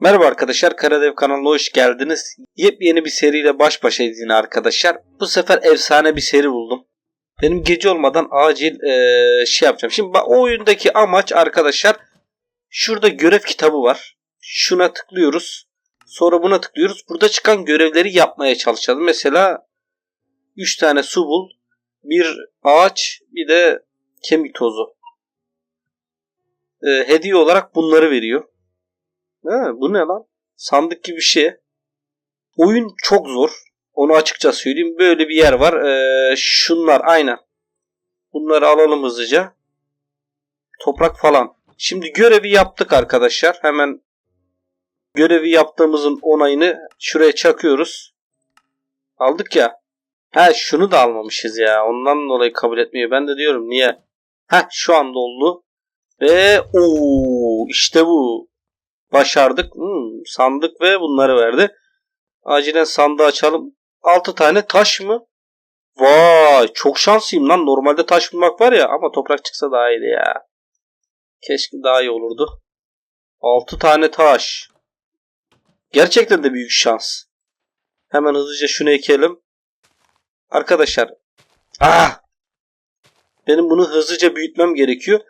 Merhaba arkadaşlar, Karadev kanalına hoş geldiniz. Yepyeni bir seriyle baş başayız yine arkadaşlar. Bu sefer efsane bir seri buldum. Benim gece olmadan acil eee, şey yapacağım. Şimdi o oyundaki amaç arkadaşlar, şurada görev kitabı var. Şuna tıklıyoruz. Sonra buna tıklıyoruz. Burada çıkan görevleri yapmaya çalışalım. Mesela 3 tane su bul, bir ağaç, bir de kemik tozu. Eee, hediye olarak bunları veriyor. Ha, bu ne lan? Sandık gibi bir şey. Oyun çok zor. Onu açıkça söyleyeyim. Böyle bir yer var. Ee, şunlar aynen. Bunları alalım hızlıca. Toprak falan. Şimdi görevi yaptık arkadaşlar. Hemen görevi yaptığımızın onayını şuraya çakıyoruz. Aldık ya. Ha şunu da almamışız ya. Ondan dolayı kabul etmiyor. Ben de diyorum niye? Ha şu anda oldu. Ve ooo işte bu. Başardık. Hmm, sandık ve bunları verdi. Acilen sandığı açalım. 6 tane taş mı? Vay çok şanslıyım lan. Normalde taş bulmak var ya ama toprak çıksa daha iyiydi ya. Keşke daha iyi olurdu. 6 tane taş. Gerçekten de büyük şans. Hemen hızlıca şunu ekelim. Arkadaşlar. Ah! Benim bunu hızlıca büyütmem gerekiyor.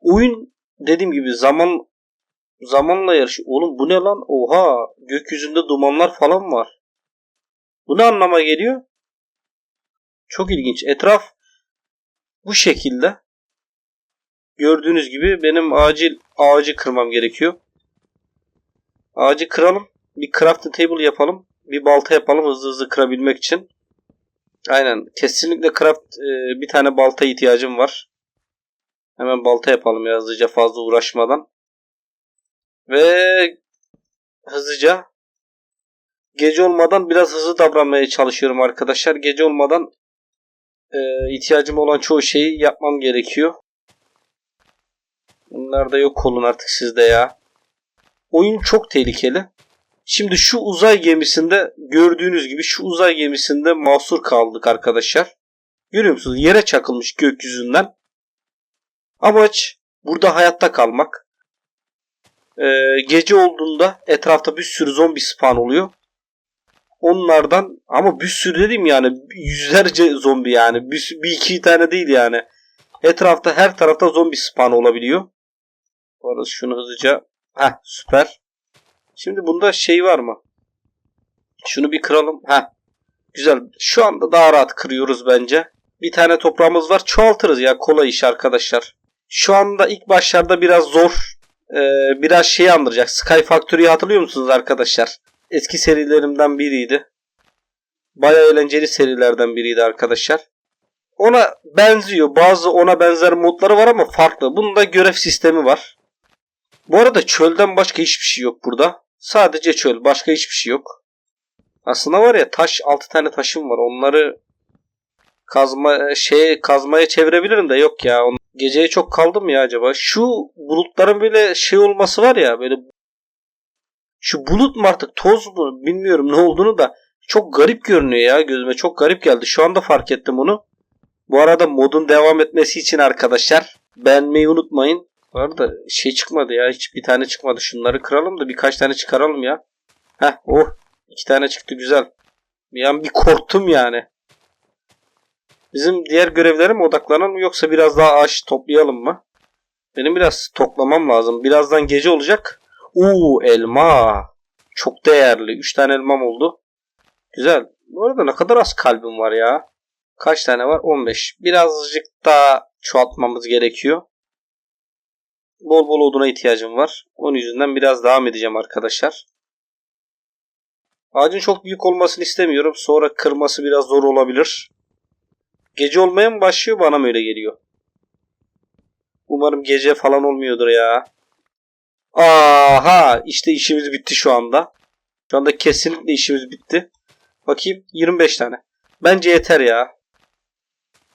Oyun dediğim gibi zaman Zamanla yarış. Oğlum bu ne lan? Oha. Gökyüzünde dumanlar falan var. Bu ne anlama geliyor? Çok ilginç. Etraf bu şekilde. Gördüğünüz gibi benim acil ağacı kırmam gerekiyor. Ağacı kıralım. Bir crafting table yapalım. Bir balta yapalım hızlı hızlı kırabilmek için. Aynen. Kesinlikle craft e, bir tane balta ihtiyacım var. Hemen balta yapalım ya hızlıca fazla uğraşmadan. Ve hızlıca gece olmadan biraz hızlı davranmaya çalışıyorum arkadaşlar. Gece olmadan e, ihtiyacım olan çoğu şeyi yapmam gerekiyor. Bunlar da yok olun artık sizde ya. Oyun çok tehlikeli. Şimdi şu uzay gemisinde gördüğünüz gibi şu uzay gemisinde mahsur kaldık arkadaşlar. Görüyor musunuz? Yere çakılmış gökyüzünden. Amaç burada hayatta kalmak. Ee, gece olduğunda etrafta bir sürü zombi spawn oluyor. Onlardan ama bir sürü dedim yani yüzlerce zombi yani bir, bir iki tane değil yani. Etrafta her tarafta zombi spawn olabiliyor. Bu arada şunu hızlıca Heh süper. Şimdi bunda şey var mı? Şunu bir kıralım. Heh. Güzel. Şu anda daha rahat kırıyoruz bence. Bir tane toprağımız var. Çoğaltırız ya. Kolay iş arkadaşlar. Şu anda ilk başlarda biraz zor e, biraz şey andıracak. Sky Factory'yi hatırlıyor musunuz arkadaşlar? Eski serilerimden biriydi. Baya eğlenceli serilerden biriydi arkadaşlar. Ona benziyor. Bazı ona benzer modları var ama farklı. Bunda görev sistemi var. Bu arada çölden başka hiçbir şey yok burada. Sadece çöl. Başka hiçbir şey yok. Aslında var ya taş 6 tane taşım var. Onları kazma şey kazmaya çevirebilirim de yok ya. Geceye çok kaldım ya acaba. Şu bulutların böyle şey olması var ya böyle şu bulut mu artık toz mu bilmiyorum ne olduğunu da çok garip görünüyor ya gözüme çok garip geldi. Şu anda fark ettim onu. Bu arada modun devam etmesi için arkadaşlar beğenmeyi unutmayın. Bu arada şey çıkmadı ya hiç bir tane çıkmadı. Şunları kıralım da birkaç tane çıkaralım ya. Heh oh iki tane çıktı güzel. An bir korktum yani. Bizim diğer görevlere mi odaklanalım yoksa biraz daha ağaç toplayalım mı? Benim biraz toplamam lazım. Birazdan gece olacak. Uuu elma. Çok değerli. 3 tane elmam oldu. Güzel. Bu arada ne kadar az kalbim var ya. Kaç tane var? 15. Birazcık daha çoğaltmamız gerekiyor. Bol bol oduna ihtiyacım var. Onun yüzünden biraz devam edeceğim arkadaşlar. Ağacın çok büyük olmasını istemiyorum. Sonra kırması biraz zor olabilir. Gece olmaya mı başlıyor bana mı öyle geliyor? Umarım gece falan olmuyordur ya. Aha işte işimiz bitti şu anda. Şu anda kesinlikle işimiz bitti. Bakayım 25 tane. Bence yeter ya.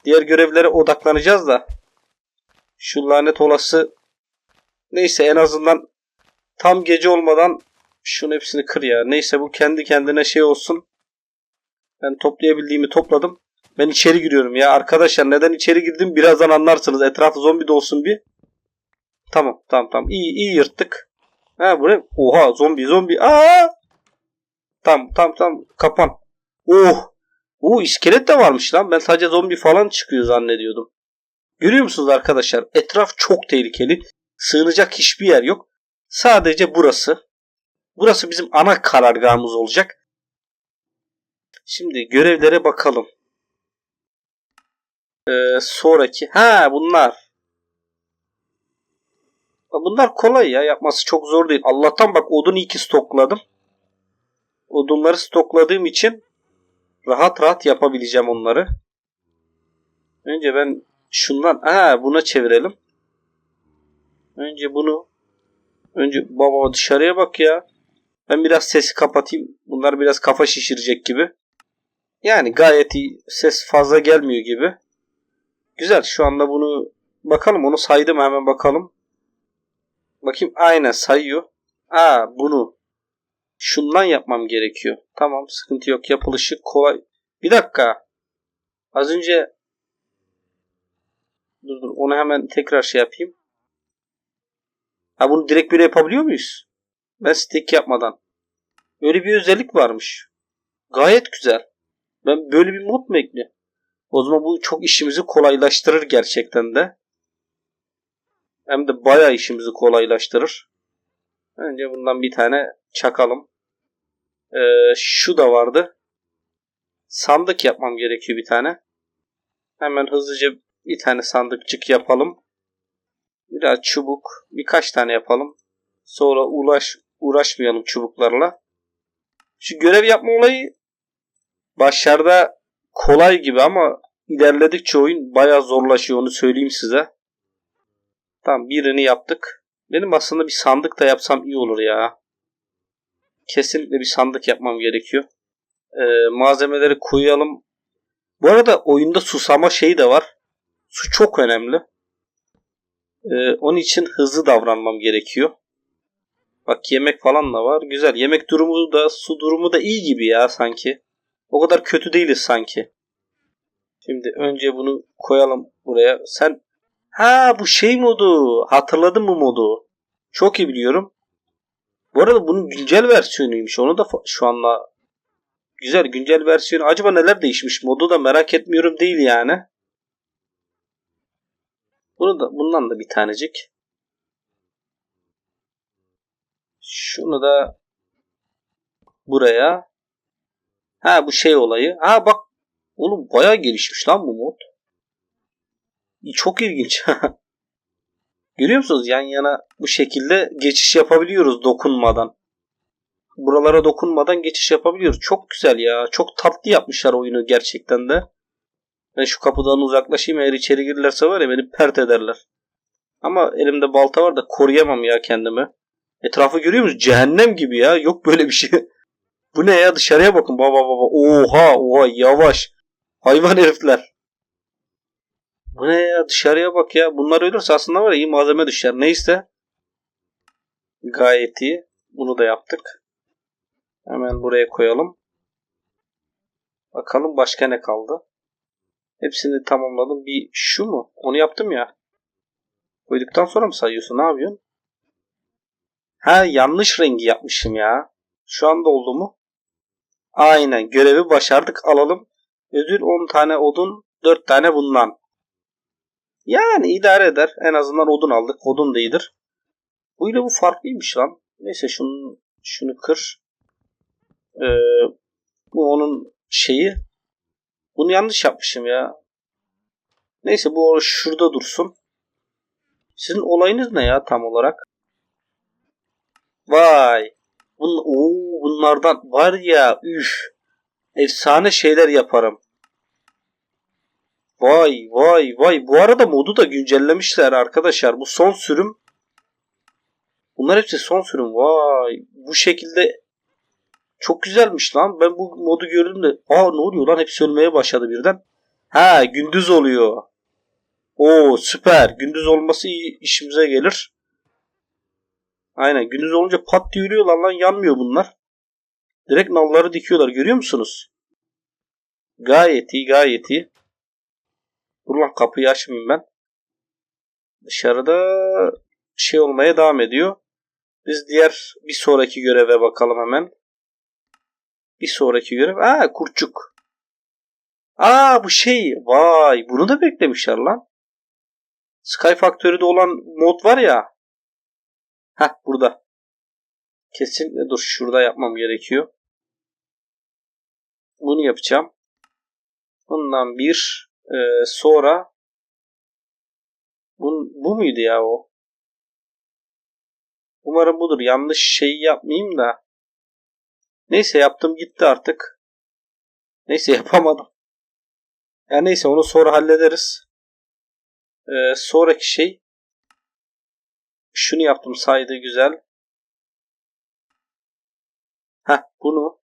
Diğer görevlere odaklanacağız da. Şu lanet olası. Neyse en azından tam gece olmadan şunun hepsini kır ya. Neyse bu kendi kendine şey olsun. Ben toplayabildiğimi topladım. Ben içeri giriyorum ya. Arkadaşlar neden içeri girdim birazdan anlarsınız. Etrafı zombi de olsun bir. Tamam tamam tamam. İyi iyi yırttık. Ha bu ne? Oha zombi zombi. Aa! Tam tam tam kapan. Oh! Oo iskelet de varmış lan. Ben sadece zombi falan çıkıyor zannediyordum. Görüyor musunuz arkadaşlar? Etraf çok tehlikeli. Sığınacak hiçbir yer yok. Sadece burası. Burası bizim ana karargahımız olacak. Şimdi görevlere bakalım. Ee, sonraki. Ha bunlar. Bunlar kolay ya. Yapması çok zor değil. Allah'tan bak odun iki stokladım. Odunları stokladığım için rahat rahat yapabileceğim onları. Önce ben şundan ha buna çevirelim. Önce bunu önce baba dışarıya bak ya. Ben biraz sesi kapatayım. Bunlar biraz kafa şişirecek gibi. Yani gayet iyi. Ses fazla gelmiyor gibi. Güzel. Şu anda bunu bakalım. Onu saydım hemen bakalım. Bakayım aynen sayıyor. Aa bunu şundan yapmam gerekiyor. Tamam sıkıntı yok. Yapılışı kolay. Bir dakika. Az önce dur dur onu hemen tekrar şey yapayım. Ha bunu direkt böyle yapabiliyor muyuz? Ben stick yapmadan. Öyle bir özellik varmış. Gayet güzel. Ben böyle bir mod mu ekliyorum? O zaman bu çok işimizi kolaylaştırır gerçekten de. Hem de bayağı işimizi kolaylaştırır. Önce bundan bir tane çakalım. Ee, şu da vardı. Sandık yapmam gerekiyor bir tane. Hemen hızlıca bir tane sandıkçık yapalım. Biraz çubuk. Birkaç tane yapalım. Sonra uğraş, uğraşmayalım çubuklarla. Şu görev yapma olayı başlarda kolay gibi ama ilerledikçe oyun bayağı zorlaşıyor onu söyleyeyim size. Tamam birini yaptık. Benim aslında bir sandık da yapsam iyi olur ya. Kesinlikle bir sandık yapmam gerekiyor. Ee, malzemeleri koyalım. Bu arada oyunda susama şeyi de var. Su çok önemli. Ee, onun için hızlı davranmam gerekiyor. Bak yemek falan da var. Güzel. Yemek durumu da su durumu da iyi gibi ya sanki. O kadar kötü değiliz sanki. Şimdi önce bunu koyalım buraya. Sen ha bu şey modu. Hatırladın mı modu? Çok iyi biliyorum. Bu arada bunun güncel versiyonuymuş. Onu da şu anla güzel güncel versiyonu. Acaba neler değişmiş? Modu da merak etmiyorum değil yani. Bunu da bundan da bir tanecik. Şunu da buraya. Ha bu şey olayı. Ha bak oğlum bayağı gelişmiş lan bu mod. Çok ilginç. Görüyor musunuz? Yan yana bu şekilde geçiş yapabiliyoruz dokunmadan. Buralara dokunmadan geçiş yapabiliyoruz. Çok güzel ya. Çok tatlı yapmışlar oyunu gerçekten de. Ben şu kapıdan uzaklaşayım eğer içeri girirlerse var ya beni pert ederler. Ama elimde balta var da koruyamam ya kendimi. Etrafı görüyor musunuz? Cehennem gibi ya. Yok böyle bir şey. Bu ne ya? Dışarıya bakın. Baba baba. Oha oha yavaş. Hayvan herifler. Bu ne ya? Dışarıya bak ya. Bunlar ölürse aslında var ya iyi malzeme düşer. Neyse. Gayet iyi. Bunu da yaptık. Hemen buraya koyalım. Bakalım başka ne kaldı. Hepsini tamamladım. Bir şu mu? Onu yaptım ya. Koyduktan sonra mı sayıyorsun? Ne yapıyorsun? Ha yanlış rengi yapmışım ya. Şu anda oldu mu? Aynen görevi başardık alalım. Ödül 10 tane odun 4 tane bundan. Yani idare eder. En azından odun aldık. Odun da iyidir. Bu ile bu farklıymış lan. Neyse şunu, şunu kır. Ee, bu onun şeyi. Bunu yanlış yapmışım ya. Neyse bu şurada dursun. Sizin olayınız ne ya tam olarak? Vay. Bun, oo, bunlardan var ya üf. Efsane şeyler yaparım. Vay vay vay. Bu arada modu da güncellemişler arkadaşlar. Bu son sürüm. Bunlar hepsi son sürüm. Vay. Bu şekilde çok güzelmiş lan. Ben bu modu gördüm de aa ne oluyor lan hepsi ölmeye başladı birden. Ha gündüz oluyor. Oo süper. Gündüz olması iyi işimize gelir. Aynen gündüz olunca pat diye ölüyorlar lan yanmıyor bunlar. Direkt nalları dikiyorlar görüyor musunuz? Gayet iyi gayet iyi. Dur lan kapıyı açmayayım ben. Dışarıda şey olmaya devam ediyor. Biz diğer bir sonraki göreve bakalım hemen. Bir sonraki görev. Aa kurçuk. Aa bu şey. Vay bunu da beklemişler lan. Sky Factory'de olan mod var ya. Heh burada. Kesinlikle dur şurada yapmam gerekiyor. Bunu yapacağım. Bundan bir e, sonra bu, bu muydu ya o? Umarım budur. Yanlış şey yapmayayım da. Neyse yaptım gitti artık. Neyse yapamadım. Ya neyse onu sonra hallederiz. Ee, sonraki şey şunu yaptım saydı güzel. Heh bunu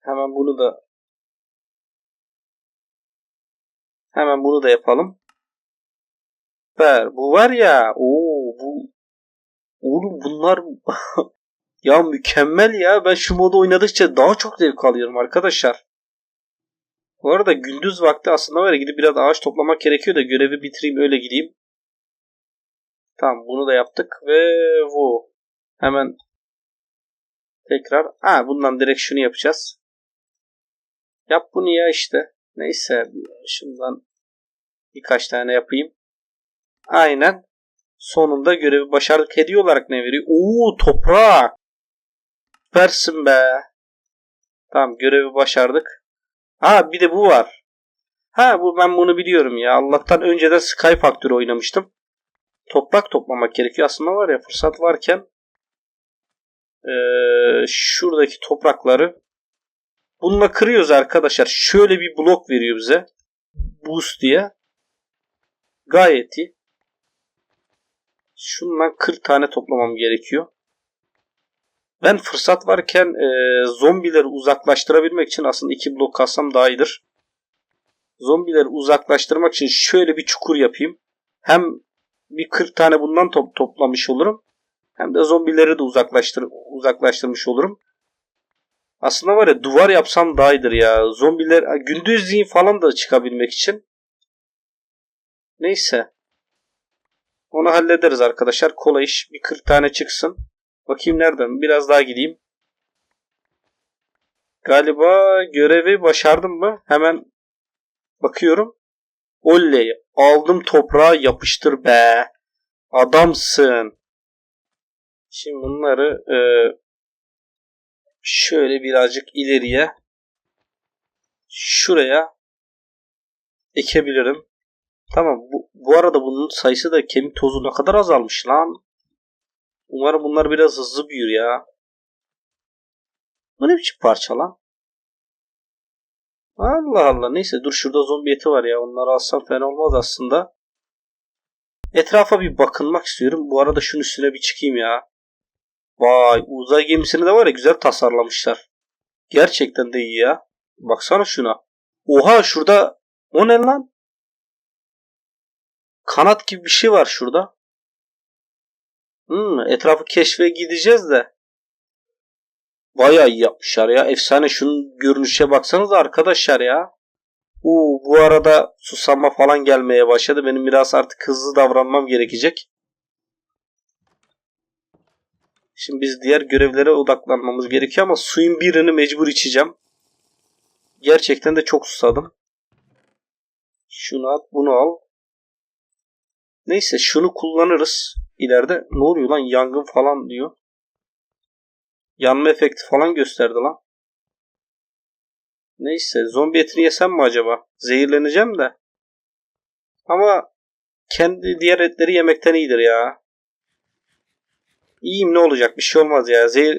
hemen bunu da hemen bunu da yapalım. Süper. Bu var ya. Oo bu Oğlum bunlar ya mükemmel ya. Ben şu modu oynadıkça daha çok zevk alıyorum arkadaşlar. Bu arada gündüz vakti aslında var ya gidip biraz ağaç toplamak gerekiyor da görevi bitireyim öyle gideyim. Tamam bunu da yaptık ve bu. Hemen tekrar. Ha bundan direkt şunu yapacağız. Yap bunu ya işte. Neyse şundan birkaç tane yapayım. Aynen. Sonunda görevi başardık. Hediye olarak ne veriyor? Oo toprak. Süpersin be. Tamam görevi başardık. Ha bir de bu var. Ha bu ben bunu biliyorum ya. Allah'tan önceden Sky Factory oynamıştım. Toprak toplamak gerekiyor. Aslında var ya fırsat varken ee, şuradaki toprakları bununla kırıyoruz arkadaşlar. Şöyle bir blok veriyor bize. Boost diye. Gayet iyi. Şundan 40 tane toplamam gerekiyor. Ben fırsat varken e, zombileri uzaklaştırabilmek için aslında iki blok kalsam daha iyidir. Zombileri uzaklaştırmak için şöyle bir çukur yapayım. Hem bir 40 tane bundan top toplamış olurum. Hem de zombileri de uzaklaştır uzaklaştırmış olurum. Aslında var ya duvar yapsam daha iyidir ya. Zombiler gündüzliğin falan da çıkabilmek için. Neyse. Onu hallederiz arkadaşlar. Kolay iş. Bir 40 tane çıksın. Bakayım nereden? Biraz daha gideyim. Galiba görevi başardım mı? Hemen bakıyorum. Oley. Aldım toprağa yapıştır be. Adamsın. Şimdi bunları e, şöyle birazcık ileriye şuraya ekebilirim. Tamam bu, bu arada bunun sayısı da kemik tozu ne kadar azalmış lan. Umarım bunlar biraz hızlı büyür ya. Bu ne biçim parça lan? Allah Allah neyse dur şurada zombi eti var ya onları alsam fena olmaz aslında. Etrafa bir bakınmak istiyorum. Bu arada şunun üstüne bir çıkayım ya. Vay uzay gemisini de var ya güzel tasarlamışlar. Gerçekten de iyi ya. Baksana şuna. Oha şurada o ne lan? Kanat gibi bir şey var şurada. Hmm, etrafı keşfe gideceğiz de. Bayağı iyi yapmışlar ya. Efsane şunun görünüşe baksanız arkadaşlar ya. Uu, bu arada susama falan gelmeye başladı. Benim biraz artık hızlı davranmam gerekecek. Şimdi biz diğer görevlere odaklanmamız gerekiyor ama suyun birini mecbur içeceğim. Gerçekten de çok susadım. Şunu at, bunu al. Neyse şunu kullanırız ileride. Ne oluyor lan yangın falan diyor. Yanma efekti falan gösterdi lan. Neyse zombi etini yesem mi acaba? Zehirleneceğim de. Ama kendi diğer etleri yemekten iyidir ya. İyiyim ne olacak bir şey olmaz ya. Zehir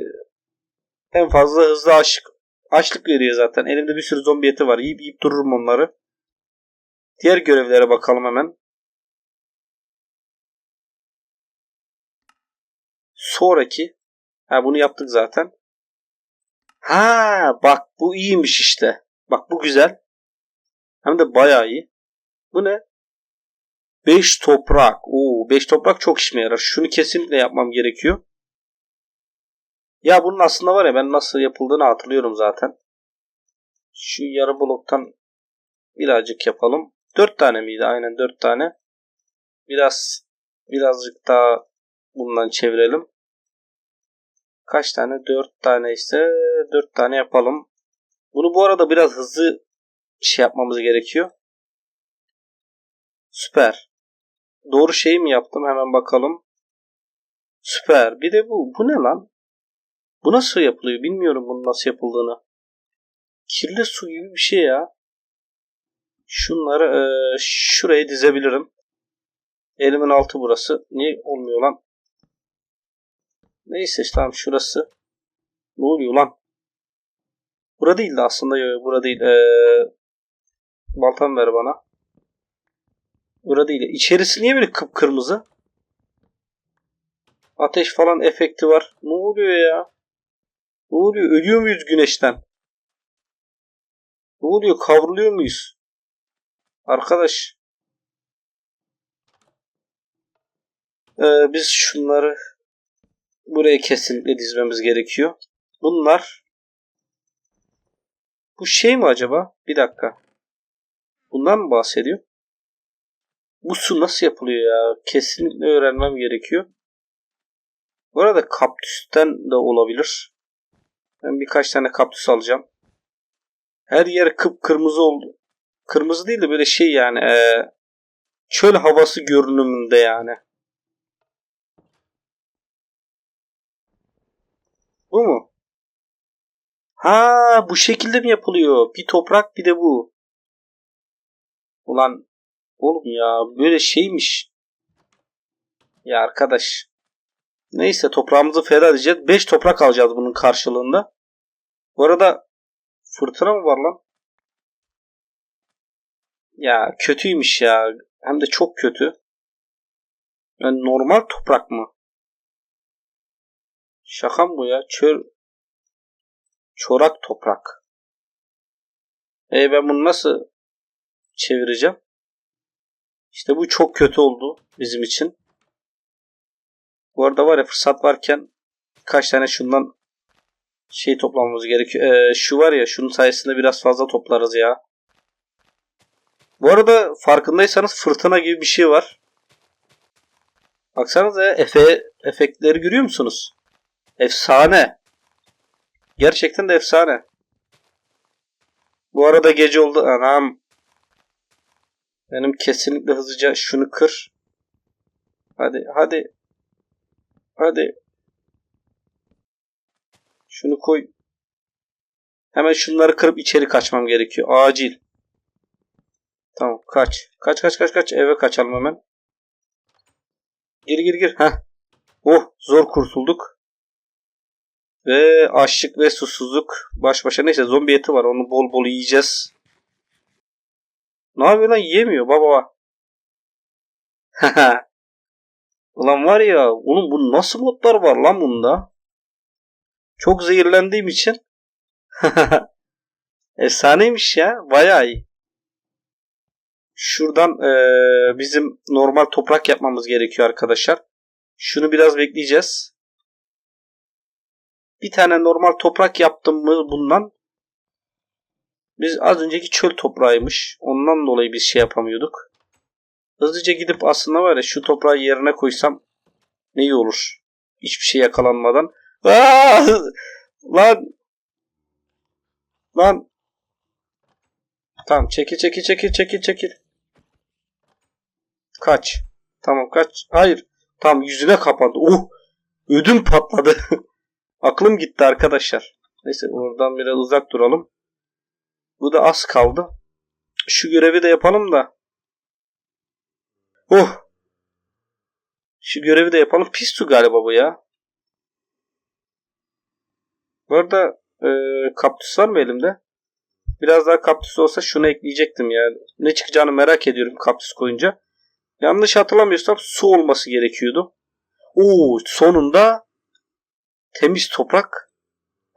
en fazla hızlı açlık, açlık veriyor zaten. Elimde bir sürü zombi eti var. Yiyip yiyip dururum onları. Diğer görevlere bakalım hemen. Sonraki. Ha bunu yaptık zaten. Ha bak bu iyiymiş işte. Bak bu güzel. Hem de bayağı iyi. Bu ne? 5 toprak. Oo 5 toprak çok işime yarar. Şunu kesinlikle yapmam gerekiyor. Ya bunun aslında var ya ben nasıl yapıldığını hatırlıyorum zaten. Şu yarı bloktan birazcık yapalım. 4 tane miydi? Aynen 4 tane. Biraz birazcık daha bundan çevirelim. Kaç tane? 4 tane ise 4 tane yapalım. Bunu bu arada biraz hızlı şey yapmamız gerekiyor. Süper. Doğru şeyi mi yaptım? Hemen bakalım. Süper. Bir de bu. Bu ne lan? Bu nasıl yapılıyor? Bilmiyorum bunun nasıl yapıldığını. Kirli su gibi bir şey ya. Şunları e, şuraya dizebilirim. Elimin altı burası. Niye olmuyor lan? Neyse tamam şurası. Ne oluyor lan? Bura değil de aslında yok bura değil. Ee, baltam ver bana. Bura değil. İçerisi niye böyle kıpkırmızı? Ateş falan efekti var. Ne oluyor ya? Ne oluyor? Ölüyor muyuz güneşten? Ne oluyor? Kavruluyor muyuz? Arkadaş. Ee, biz şunları buraya kesinlikle dizmemiz gerekiyor. Bunlar bu şey mi acaba? Bir dakika. Bundan mı bahsediyor? Bu su nasıl yapılıyor ya? Kesinlikle öğrenmem gerekiyor. Bu arada kaktüsten de olabilir. Ben birkaç tane kaktüs alacağım. Her yer kıpkırmızı oldu. Kırmızı değil de böyle şey yani e, çöl havası görünümünde yani. Bu mu? Ha bu şekilde mi yapılıyor? Bir toprak bir de bu. Ulan oğlum ya böyle şeymiş. Ya arkadaş. Neyse toprağımızı feda edeceğiz. 5 toprak alacağız bunun karşılığında. Bu arada fırtına mı var lan? Ya kötüymüş ya. Hem de çok kötü. Yani normal toprak mı? Şaka mı bu ya? Çöl çorak toprak. E ben bunu nasıl çevireceğim? İşte bu çok kötü oldu bizim için. Bu arada var ya fırsat varken kaç tane şundan şey toplamamız gerekiyor. Ee, şu var ya şunun sayesinde biraz fazla toplarız ya. Bu arada farkındaysanız fırtına gibi bir şey var. Baksanıza ya efe, efektleri görüyor musunuz? Efsane. Gerçekten de efsane. Bu arada gece oldu. Anam. Benim kesinlikle hızlıca şunu kır. Hadi hadi. Hadi. Şunu koy. Hemen şunları kırıp içeri kaçmam gerekiyor. Acil. Tamam kaç. Kaç kaç kaç kaç. Eve kaçalım hemen. Gir gir gir. Heh. Oh zor kurtulduk. Ve açlık ve susuzluk baş başa. Neyse zombi eti var. Onu bol bol yiyeceğiz. Ne yapıyor lan? Yiyemiyor baba. Ulan var ya oğlum bu nasıl modlar var lan bunda? Çok zehirlendiğim için. Efsaneymiş ya. Bayağı iyi. Şuradan ee, bizim normal toprak yapmamız gerekiyor arkadaşlar. Şunu biraz bekleyeceğiz. Bir tane normal toprak yaptım mı bundan? Biz az önceki çöl toprağıymış. Ondan dolayı biz şey yapamıyorduk. Hızlıca gidip aslında var ya şu toprağı yerine koysam ne iyi olur. Hiçbir şey yakalanmadan. Aa! Lan! Lan! Tamam çekil çekil çekil çekil çekil. Kaç. Tamam kaç. Hayır. Tam yüzüne kapandı. Uh! Ödüm patladı. Aklım gitti arkadaşlar. Neyse oradan biraz uzak duralım. Bu da az kaldı. Şu görevi de yapalım da. Oh! Şu görevi de yapalım. Pis su galiba bu ya. Bu arada e, kaptüs var mı elimde? Biraz daha kaptüs olsa şunu ekleyecektim ya. Ne çıkacağını merak ediyorum kaptüs koyunca. Yanlış hatırlamıyorsam su olması gerekiyordu. Oo sonunda temiz toprak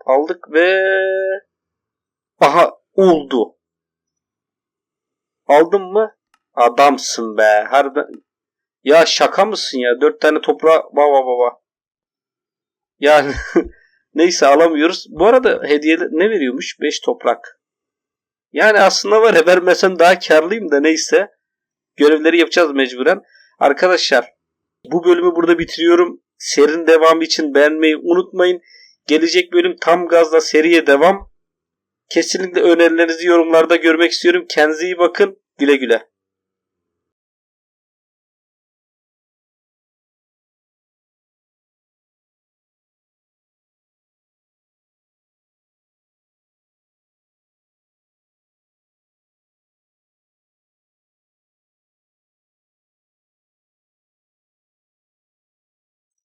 aldık ve aha oldu. Aldın mı? Adamsın be. Harbiden. Ya şaka mısın ya? Dört tane toprağa baba baba. Yani neyse alamıyoruz. Bu arada hediye ne veriyormuş? Beş toprak. Yani aslında var ya vermesem daha karlıyım da neyse. Görevleri yapacağız mecburen. Arkadaşlar bu bölümü burada bitiriyorum. Serinin devamı için beğenmeyi unutmayın. Gelecek bölüm tam gazla seriye devam. Kesinlikle önerilerinizi yorumlarda görmek istiyorum. Kendinize iyi bakın. Güle güle.